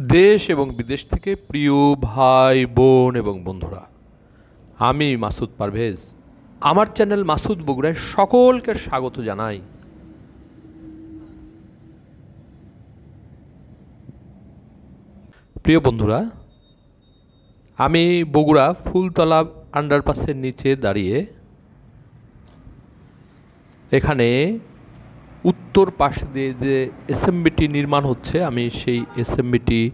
দেশ এবং বিদেশ থেকে প্রিয় ভাই, বোন এবং বন্ধুরা, আমি মাসুদ পারভেজ। আমার চ্যানেল মাসুদ বগুড়ায় সকলকে স্বাগত জানাই। প্রিয় বন্ধুরা, আমি বগুড়া ফুলতলা আন্ডারপাসের নিচে দাঁড়িয়ে এখানে উত্তর পাশ দিয়ে যে এসএমবিটি নির্মাণ হচ্ছে, আমি সেই এসএমবিটি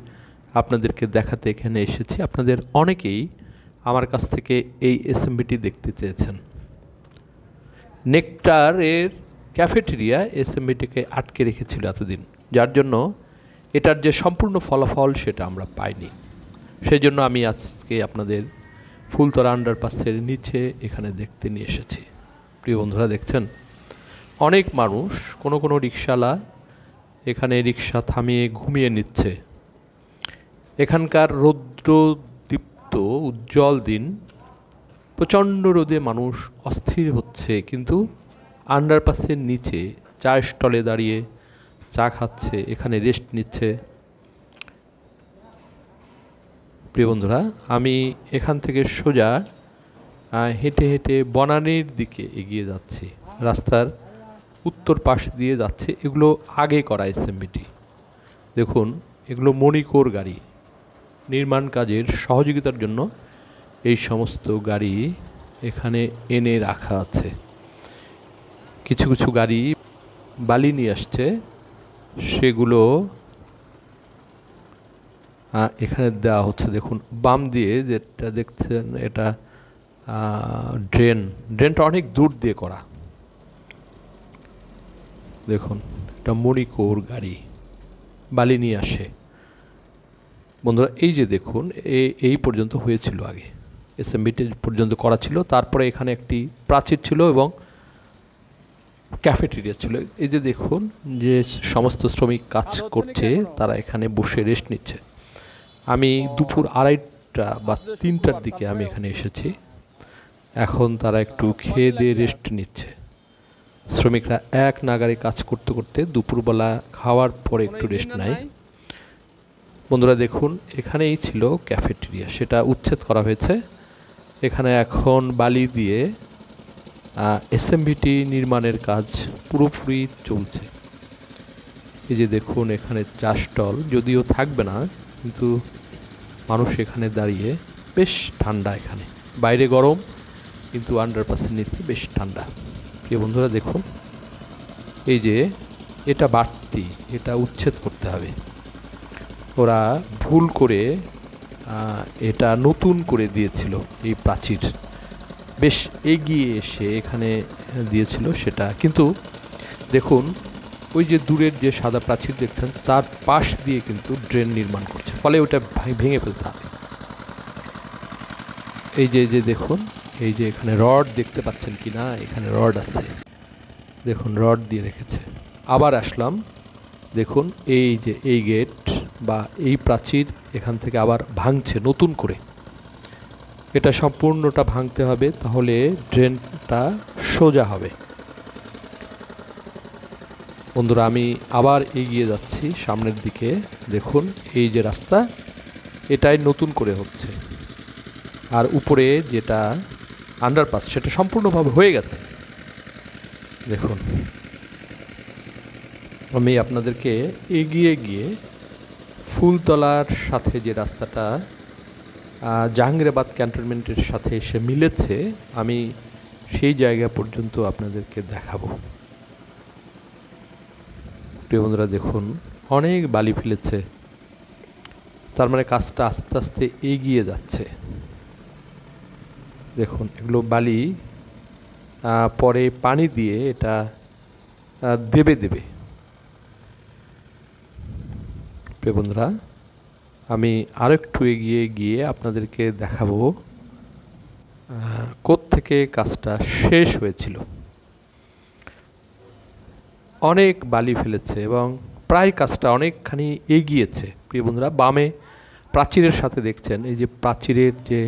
আপনাদেরকে দেখাতে এখানে এসেছি। আপনাদের অনেকেই আমার কাছ থেকে এই এসএমবিটি দেখতে চেয়েছেন। নেকটারের ক্যাফেটেরিয়া এসএমবিটিকে আটকে রেখেছিল এতদিন, যার জন্য এটার যে সম্পূর্ণ ফলাফল সেটা আমরা পাইনি। সেই জন্য আমি আজকে আপনাদের ফুলতলা আন্ডারপাসের নিচে এখানে দেখতে নিয়ে এসেছি। প্রিয় বন্ধুরা, দেখছেন? অনেক মানুষ কোনো কোনো রিক্সাওয়ালা এখানে রিক্সা থামিয়ে ঘুমিয়ে নিচ্ছে। এখানকার রৌদ্রদীপ্ত, উজ্জ্বল দিন প্রচণ্ড রোদে মানুষ অস্থির হচ্ছে, কিন্তু আন্ডারপাসের নিচে চা স্টলে দাঁড়িয়ে চা খাচ্ছে, এখানে রেস্ট নিচ্ছে। প্রিয় বন্ধুরা, আমি এখান থেকে সোজা হেঁটে হেঁটে বনানীর দিকে এগিয়ে যাচ্ছি। রাস্তার উত্তর পাশ দিয়ে যাচ্ছে। এগুলো আগে করা এসএমবিটি দেখুন, এগুলো মণিকোর গাড়ি। নির্মাণ কাজের সহযোগিতার জন্য এই সমস্ত গাড়ি এখানে এনে রাখা আছে। কিছু কিছু গাড়ি বালি নিয়ে আসছে। সেগুলো এখানে দেওয়া হচ্ছে। দেখুন, বাম দিয়ে যেটা দেখছেন, এটা ড্রেন। ড্রেনটা অনেক দূর দিয়ে করা। দেখুন এটা মরিকোর গাড়ি বালি নিয়ে আসে। বন্ধুরা এই যে দেখুন এ- এই পর্যন্ত হয়েছিল আগে। এসএমবিটি পর্যন্ত করা ছিল তারপরে এখানে একটি প্রাচীর ছিল এবং ক্যাফেটেরিয়া ছিল। এই যে দেখুন যে সমস্ত শ্রমিক কাজ করছে তারা এখানে বসে রেস্ট নিচ্ছে। আমি দুপুর আড়াইটা বা তিনটার দিকে আমি এখানে এসেছি। এখন তারা একটু খেয়ে দিয়ে রেস্ট নিচ্ছে। শ্রমিকরা এক নাগারে কাজ করতে করতে দুপুরবেলা খাওয়ার পরে একটু রেস্ট নেয়। বন্ধুরা দেখুন এখানেই ছিল ক্যাফেটেরিয়া সেটা উচ্ছেদ করা হয়েছে। এখানে এখন বালি দিয়ে এসএমভিটি নির্মাণের কাজ পুরোপুরি চলছে। এই যে দেখুন এখানে চা স্টল যদিও থাকবে না কিন্তু মানুষ এখানে দাঁড়িয়ে বেশ ঠান্ডা এখানে। বাইরে গরম কিন্তু আন্ডারপাসের নিচে বেশ ঠান্ডা। প্রিয় বন্ধুরা, দেখুন। এই যে, এটা বাড়তি, এটা উচ্ছেদ করতে হবে। ওরা ভুল করে এটা নতুন করে দিয়েছিল এই প্রাচীর। বেশ এগিয়ে এসে এখানে দিয়েছিল সেটা। কিন্তু দেখুন, ওই যে দূরের যে সাদা প্রাচীর দেখছেন, তার পাশ দিয়ে কিন্তু ড্রেন নির্মাণ করছে। ফলে ওটা ভেঙে ফেলতে হবে। এই যে যে দেখুন, এই যে এখানে রড দেখতে পাচ্ছেন কি না এখানে রড আছে। দেখুন, রড দিয়ে রেখেছে। আবার আসলাম, দেখুন, এই যে, এই গেট বা এই প্রাচীর এখান থেকে আবার ভাঙছে নতুন করে। এটা সম্পূর্ণটা ভাঙতে হবে, তাহলে ড্রেনটা সোজা হবে। বন্ধুরা, আমি আবার এগিয়ে যাচ্ছি সামনের দিকে। দেখুন, এই যে রাস্তা, এটাই নতুন করে হচ্ছে। আর উপরে যেটা আন্ডারপাস সেটা সম্পূর্ণভাবে হয়ে গেছে। দেখুন। আমি আপনাদেরকে এগিয়ে গিয়ে ফুলতলার সাথে যে রাস্তাটা জাহাঙ্গীরাবাদ ক্যান্টনমেন্টের সাথে এসে মিলেছে, আমি সেই জায়গা পর্যন্ত আপনাদেরকে দেখাবো। প্রিয় বন্ধুরা, দেখুন, অনেক বালি ফেলেছে। তার মানে কাজটা আস্তে আস্তে এগিয়ে যাচ্ছে। দেখুন, এগুলো বালি পরে পানি দিয়ে এটা দেবে দেবে। প্রিয় বন্ধুরা, আমি আরেকটু এগিয়ে গিয়ে আপনাদেরকে দেখাবো থেকে কাজটা শেষ হয়েছিল। অনেক বালি ফেলেছে এবং প্রায় কাজটা অনেকখানি এগিয়েছে। প্রিয় বন্ধুরা, বামে প্রাচীরের সাথে দেখছেন, এই যে প্রাচীরের যে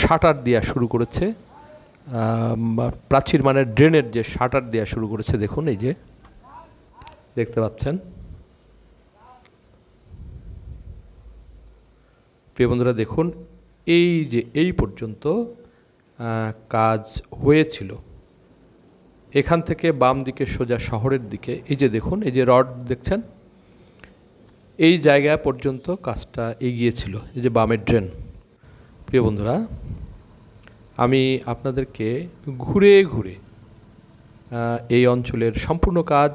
শাটার দেওয়া শুরু করেছে। প্রাচীর মানে ড্রেনের যে শাটার দেওয়া শুরু করেছে, দেখুন এই যে, দেখতে পাচ্ছেন। প্রিয় বন্ধুরা, দেখুন, এই যে, এই পর্যন্ত কাজ হয়েছিল। এখান থেকে বাম দিকে সোজা শহরের দিকে, এই যে দেখুন, এই যে রড দেখছেন? এই জায়গা পর্যন্ত কাজটা এগিয়েছিল এই যে বামের ড্রেন। প্রিয় বন্ধুরা, আমি আপনাদেরকে ঘুরে ঘুরে এই অঞ্চলের সম্পূর্ণ কাজ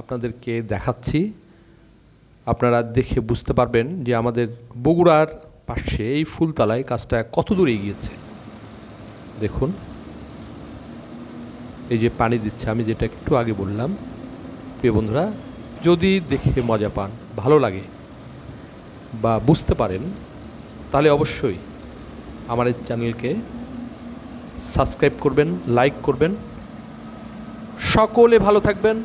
আপনাদেরকে দেখাচ্ছি। আপনারা দেখে বুঝতে পারবেন যে আমাদের বগুড়ার পাশে এই ফুলতলায় কাজটা কত দূর এগিয়েছে। দেখুন, এই যে পানি দিচ্ছে, আমি যেটা একটু আগে বললাম, প্রিয় বন্ধুরা, যদি দেখে মজা পান, ভালো লাগে বা বুঝতে পারেন, তাহলে অবশ্যই আমার এই চ্যানেলকে সাবস্ক্রাইব করবেন লাইক করবেন। সকলে ভালো থাকবেন।